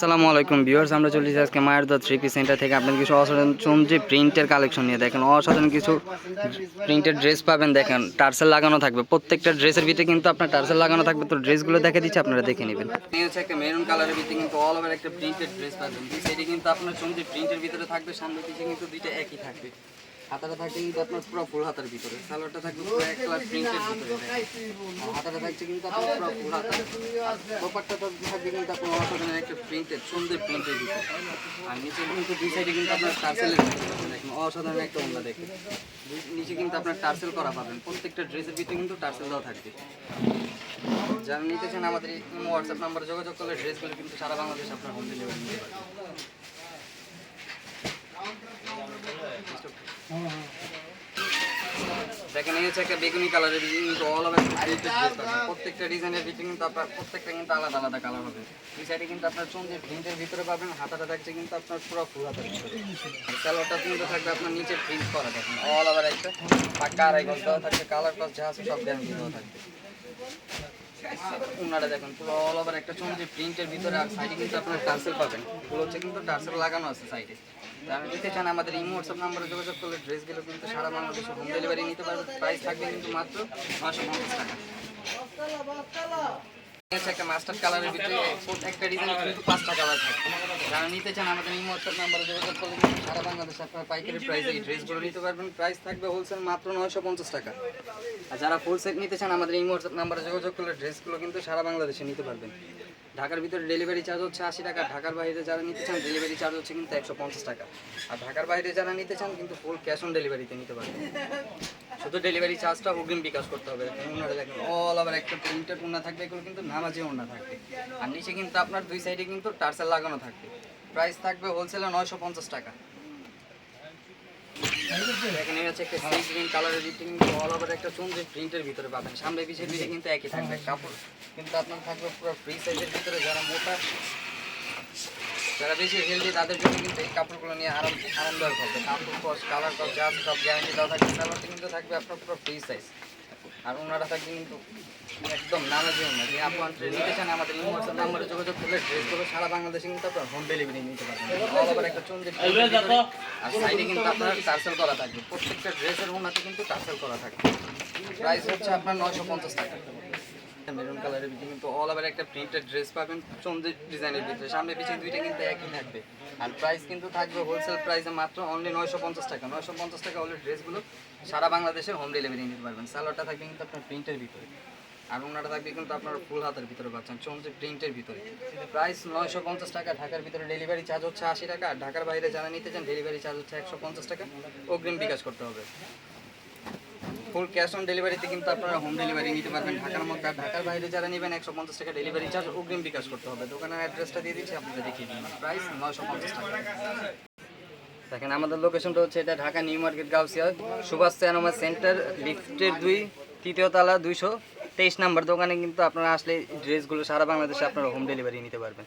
আসসালামু আলাইকুম ভিউয়ার্স, আমরা চলে এসেছি আজকে মায়ের দা থ্রি পিস সেন্টার থেকে। আপনাদের কিছু অসাধারণ চমজি প্রিন্টের কালেকশন নিয়ে দেখেন, অসাধারণ কিছু প্রিন্টের ড্রেস পাবেন, দেখেন, টার্সেল লাগানো থাকবে। প্রত্যেকটা ড্রেসের ভিতরে কিন্তু আপনার টার্সেল লাগানো থাকবে। তো ড্রেসগুলো দেখে দিচ্ছি, আপনারা দেখে নেবেন। হচ্ছে একটা মেরুন কালারের ভিতরে কিন্তু অল ওভার একটা প্রিন্টেড ড্রেস পাবেন। কিন্তু আপনার চমজি প্রিন্টের ভিতরে থাকবে, সামনে কিন্তু দুইটা একই থাকবে। হাতাটা থাকবে কিন্তু আপনার পুরো ফুল হাতার ভিতরে। সালোয়ারটা থাকবে পুরো এক কালার প্রিন্টের ভিতরে। হাতাটা থাকছে কিন্তু আপনার পুরো ফুল হাতা। কপারটা থাকবে কিন্তু আপনার অসাধারণ একটা প্রিন্টেড সুন্দর প্রিন্টের ভিতরে। আর নিচে কিন্তু দুই সাইডে কিন্তু আপনার টার্সেলের দেখুন, অসাধারণ একটা ওন্না দেখে নিচে কিন্তু আপনার টার্সেল করা পাবেন। প্রত্যেকটা ড্রেসের ভিতরে কিন্তু টার্সেল দেওয়া থাকবে। যারা নিতে চান আমাদের হোয়াটসঅ্যাপ নাম্বারে যোগাযোগ করলে ড্রেসগুলো কিন্তু সারা বাংলাদেশ আপনার হোম ডেলিভারি নিতে পারবেন দেখেন, এই হচ্ছে একটা বেগুনি কালারের কিন্তু অল ওভার প্রত্যেকটা ডিজাইনের ভিতরে কিন্তু আপনার প্রত্যেকটা কিন্তু আলাদা আলাদা কালার হবে। এই সাইডে কিন্তু আপনার চন্দ্রের ভিন্টের ভিতরে পাবেন, হাতাটা থাকছে কিন্তু আপনার পুরো ফুল হাতের কালারটা কিন্তু থাকবে আপনার নিচে প্রিন্ট করা থাকবে অল ওভার একটা। পাক্কা আড়াই ঘণ্টা থাকবে কালার প্লাস যা আছে সব দেওয়া থাকবে। উনারা দেখেন, পুরো অল ওভার একটা চন্দ্রের প্রিন্টের ভিতরে সাইডে আপনার টার্সেল পাবেন। পুরো হচ্ছে কিন্তু টার্সেল লাগানো আছে সাইডে আমি নিতে চান আমাদের ইমো নাম্বারে যোগাযোগ করলে ড্রেসগুলো কিন্তু সারা বাংলাদেশে হোম ডেলিভারি নিতে পারবে। প্রাইস থাকবে কিন্তু মাত্র নশো পঞ্চাশ টাকা। একটা মাস্টার কালারের ভিতরে একটা ডিজাইন কিন্তু পাঁচটা কালার থাকে। যারা নিতে চান আমাদের হোয়াটসঅ্যাপ নাম্বারে যোগাযোগ করলে কিন্তু সারা বাংলাদেশে আপনার পাইকারি প্রাইসে এই ড্রেসগুলো নিতে পারবেন। প্রাইস থাকবে হোলসেল মাত্র নয়শো পঞ্চাশ টাকা। আর যারা ফুল সেট নিতে চান আমাদের ইমো হোয়াটসঅ্যাপ নাম্বারে যোগাযোগ করলে ড্রেসগুলো কিন্তু সারা বাংলাদেশে নিতে পারবেন। ঢাকার ভিতরে ডেলিভারি চার্জ হচ্ছে আশি টাকা ঢাকার বাইরে যারা নিতে চান ডেলিভারি চার্জ হচ্ছে কিন্তু একশো পঞ্চাশ টাকা। আর ঢাকার বাইরে যারা নিতে চান কিন্তু ফুল ক্যাশ অন ডেলিভারিতে নিতে পারবেন। শুধু ডেলিভারি চার্জটা অগ্রিম বিকাশ করতে হবে ওনারা দেখেন অল ওভার একটা প্রিন্টেড ওনা থাকবে এগুলো কিন্তু নামাজি ওনা থাকবে। আর নিচে কিন্তু আপনার দুই সাইডে কিন্তু টার্সেল লাগানো থাকবে। প্রাইস থাকবে হোলসেলে নয়শো পঞ্চাশ টাকা। দেখেন এই হচ্ছে একটা সি গ্রিন কালারের ভিতরে কিন্তু অল ওভার একটা প্রিন্টের ভিতরে পাবেন। সামনে পিছিয়ে দিকে কিন্তু একই থাকবে। কাপড় কিন্তু আপনার থাকবে পুরো ফ্রি সাইজের ভিতরে যারা মোটা যারা বেশি হেলদি তাদের জন্য কিন্তু এই কাপড়গুলো নিয়ে আরাম আরামদায়ক হবে। কাপড় কস কালার কস যা সব গ্যারান্টি দেওয়া থাকবে। সালোয়ারটা কিন্তু থাকবে আপনার পুরো ফ্রি সাইজ আর ওনারা থাকবে কিন্তু একদম নানা জীবন না। যে আপু আনতে নিতে চান আমাদের এই নাম্বারে যোগাযোগ করলে ড্রেসগুলো সারা বাংলাদেশে কিন্তু আপনার হোম ডেলিভারি নিতে পারবেন। অল ওভার একটা চন্দ্রের আর সাইডে কিন্তু আপনার টার্সেল করা থাকবে। প্রত্যেকটা ড্রেসের ওনাতে কিন্তু টার্সেল করা থাকবে। প্রাইস হচ্ছে আপনার নয়শো পঞ্চাশ টাকা। মেরুন কালারের ভিতরে, কিন্তু অল ওভার একটা প্রিন্টেড ড্রেস পাবেন চন্দ্রের ডিজাইনের ভিতরে। সামনে পিছিয়ে দুইটা কিন্তু একই থাকবে। আর প্রাইস কিন্তু থাকবে হোলসেল প্রাইসে মাত্র অনলি নয়শো পঞ্চাশ টাকা। নয়শো পঞ্চাশ টাকা হলে ড্রেসগুলো সারা বাংলাদেশের হোম ডেলিভারি নিতে পারবেন। সালোয়ারটা থাকবে কিন্তু আপনার প্রিন্টের ভিতরে। আর ওনাটা থাকবে কিন্তু আপনার ফুল হাতের ভিতরে পাচ্ছেন চন্দ্রের প্রিন্টের ভিতরে। প্রাইস নয়শো পঞ্চাশ টাকা, ঢাকার ভিতরে ডেলিভারি চার্জ হচ্ছে আশি টাকা। আর ঢাকার বাইরে যারা নিতে চান ডেলিভারি চার্জ হচ্ছে একশো পঞ্চাশ টাকা। অগ্রিম বিকাশ করতে হবে। ফুল ক্যাশ অন ডেলিভারিতে কিন্তু আপনারা হোম ডেলিভারি নিতে পারবেন ঢাকার মধ্যে। ঢাকার বাইরে যারা নেবেন, একশো পঞ্চাশ টাকা ডেলিভারি চার্জ অগ্রিম বিকাশ করতে হবে। দোকানের অ্যাড্রেসটা দিয়ে দিচ্ছি, আপনাদের দেখিয়ে দিন প্রাইস নয়শো পঞ্চাশ টাকা। দেখেন, আমাদের লোকেশনটা হচ্ছে এটা Dhaka new market, Gausia. Subhash chairman centre, লিফটের দুই, তৃতীয় তলা দুইশো তেইশ নাম্বার দোকানে কিন্তু আপনারা আসলে ড্রেসগুলো সারা বাংলাদেশে আপনারা হোম ডেলিভারি নিতে পারবেন।